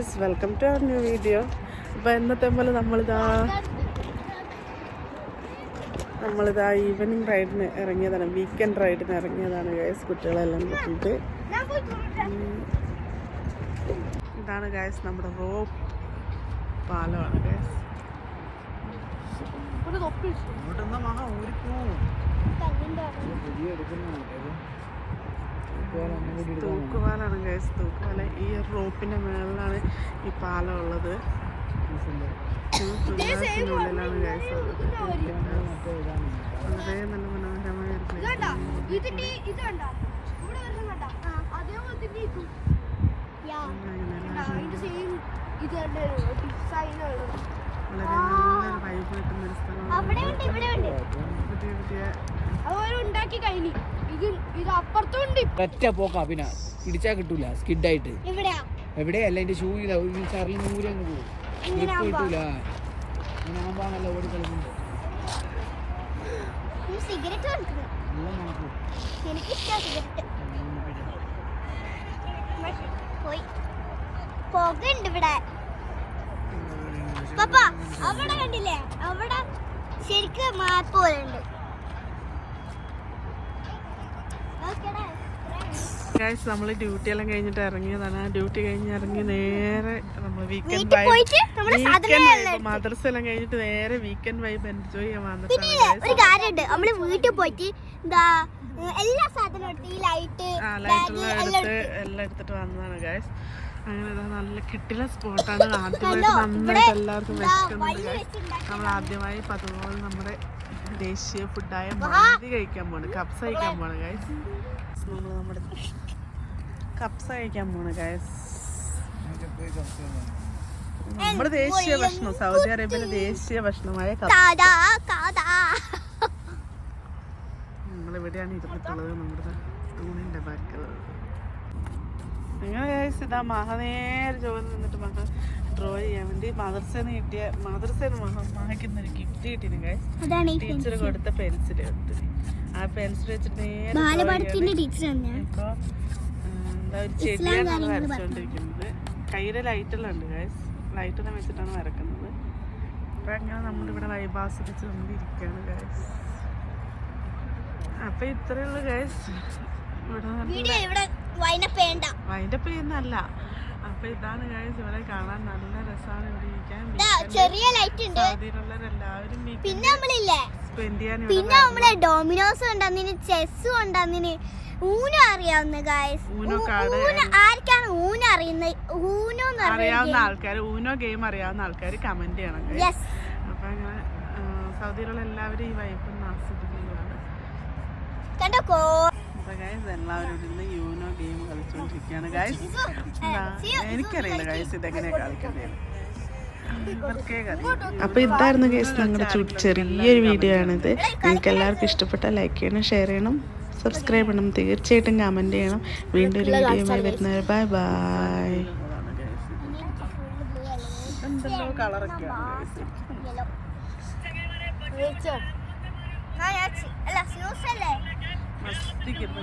Guys welcome to our new video അപ്പോൾ എന്നത്തെ പോലെ നമ്മളിതാ നമ്മളിതാ ഈവനിങ് റൈഡിന് ഇറങ്ങിയതാണ്. വീക്കെൻഡ് റൈഡിന് ഇറങ്ങിയതാണ് ഗൈസ് കുട്ടികളെല്ലാം കൂട്ടിയിട്ട്. ഇതാണ് ഗൈസ് നമ്മുടെ റോ പാലമാണ് ഗൈസ്. തൂക്കുപാലാണ് ഗൈസ് തൂക്കുപാല ഈ റോപ്പിന്റെ മേളിലാണ് ഈ പാലം ഉള്ളത്. ഉള്ളിലാണ് ഉള്ളത് വളരെ നല്ല മനോഹരമായ ഒരു. വളരെ നല്ലൊരു വൈബ് കിട്ടുന്ന ഒരു സ്ഥലമാണ്. പുതിയ പുതിയ ഉണ്ടാക്കി കഴിഞ്ഞു. ഒറ്റ പോക്കാ പിന്നെ. പിടിച്ചാ കിട്ടൂല. സ്കിഡായിട്ട്. ഇവിടെയാ എവിടെയല്ല എന്റെ ഷൂ ഇതാ. ഒരു ചാറിൽ നൂറ് അങ്ങ് പോകും. ഗ്രിപ്പ്. കിട്ടൂല. ഓടി പുകയുണ്ട് ഇവിടെ. പപ്പ അവിടെ കണ്ടില്ലേ? അവിടെ ശരിക്കും മാപ്പ് പോലെ ഉണ്ട് ഗൈസ് നമ്മൾ ഡ്യൂട്ടി എല്ലാം കഴിഞ്ഞിട്ട് ഇറങ്ങിയതാണ്. ആ ഡ്യൂട്ടി കഴിഞ്ഞ് ഇറങ്ങി നേരെ നമ്മൾ വീക്കെൻഡ് വൈബ് മദ്രസ എല്ലാം കഴിഞ്ഞിട്ട് നേരെ വീക്കെൻഡ് വൈബ് എൻജോയ് ചെയ്യാൻ വന്നിട്ടുണ്ട് വന്നിട്ടാണ് ഒരു കാര്യമുണ്ട്. നമ്മൾ വീട്ടിൽ പോയിട്ട് എന്താ എല്ലാ സാധനവും എടുത്ത് ഈ ലൈറ്റ് ആ ബാഗ് ലൈറ്റെല്ലാം എല്ലാം എടുത്ത് എടുത്ത്. എല്ലാം എടുത്തിട്ട് വന്നതാണ് ഗൈസ് അങ്ങനെ നല്ല കിട്ടില്ല സ്പോട്ടാണ് ആദ്യമായിട്ട്? നന്നായിട്ട് എല്ലാവർക്കും നമ്മൾ ആദ്യമായി പതുപോലെ നമ്മുടെ ദേശീയ ഫുഡായ മന്തി കഴിക്കാൻ പോണ്. കപ്സ് കഴിക്കാൻ പോണ് ഗൈസ് നമ്മൾ നമ്മുടെ കപ്സ കഴിക്കാൻ പോണ് ഗൈസ് നമ്മുടെ ദേശീയ ഭക്ഷണം സൗദി അറേബ്യയിലെ ദേശീയ ഭക്ഷണമായ നമ്മളിവിടെയാണ് ഇരുന്നിട്ടുള്ളത് നമ്മുടെ തൂണിന്റെ ബാക്കിലുള്ളത്. അങ്ങനെ ഗൈസ് ഇതാ മഹ നേരെ ജോലി നിന്നിട്ട് മഹ ഡ്രോ ചെയ്യാൻ വേണ്ടി മദർസേന്ന് കിട്ടിയ മദർസേന്ന് മഹ ഒരു ഗിഫ്റ്റ് കിട്ടിയിരുന്നു ഗൈസ് ടീച്ചർ കൊടുത്ത പെൻസിൽ എടുത്ത് ആ പെൻസിൽ വെച്ചിട്ട് ഇപ്പൊ എന്താ ഒരു ചെടിയാണ് വരച്ചോണ്ടിരിക്കുന്നത്. കയ്യിലെ ലൈറ്റെല്ലാം ഉണ്ട് ഗൈസ് ലൈറ്റെല്ലാം വെച്ചിട്ടാണ് വരക്കുന്നത്. അപ്പൊ അങ്ങനെ നമ്മളിവിടെ വൈബ് ആസ്വദിച്ച് കൊണ്ടിരിക്കുകയാണ് ഗൈസ് അപ്പൊ ഇത്രയേ ഉള്ളൂ ഗൈസ് ഇവിടെ വീഡിയോ ഇവിടെ അപ്പൊ ഇതാണ് കാര്യം ഇവിടെ കാണാൻ നല്ല രസമാണ് ഇവിടെ ഇരിക്കാൻ. ചെറിയ ലൈറ്റ് ഉണ്ട്. സൗദിയിലുള്ളവരെല്ലാവരും പിന്നെ നമ്മളില്ലേ? സ്പെൻഡ് ചെയ്യാൻ പിന്നെ നമ്മളെ ഡോമിനോസ് ഉണ്ടെന്നിന് ചെസ് ഉണ്ടെന്നിന് ഊന അറിയാവുന്ന ഗായസ് ആർക്കാണ് ഊന അറിയുന്നത് ഊനോ അറിയാവുന്ന ആൾക്കാർ ഊനോ ഗെയിം അറിയാവുന്ന ആൾക്കാർ കമന്റ് ചെയ്യണം അപ്പൊ അങ്ങനെ സൗദിയിലുള്ള എല്ലാവരും ഈ വൈബ് ആസ്വദിക്കുന്നതാണ്. കണ്ടോ എല്ലാവരും യൂനോ ഗെയിം കളിച്ചുകൊണ്ടിരിക്കുകയാണ് ഗൈസ് എനിക്കറിയില്ല ഗൈസ് ഇതെങ്ങനെയാ കളിക്കേണ്ടത് അപ്പൊ ഇതായിരുന്നു കേസ് ഞങ്ങളുടെ ചെറിയൊരു വീഡിയോ ആണിത്. നിങ്ങൾക്ക് എല്ലാവർക്കും ഇഷ്ടപ്പെട്ട ലൈക്ക് ചെയ്യണം ഷെയർ ചെയ്യണം സബ്സ്ക്രൈബ് ചെയ്യണം. തീർച്ചയായിട്ടും കമന്റ് ചെയ്യണം. വീണ്ടും ഒരു വീഡിയോയുമായി വരുന്നവർ ബൈ ബൈ എന്തെല്ലോ കളറൊക്കെയാണ് മസ്തിക്കുന്ന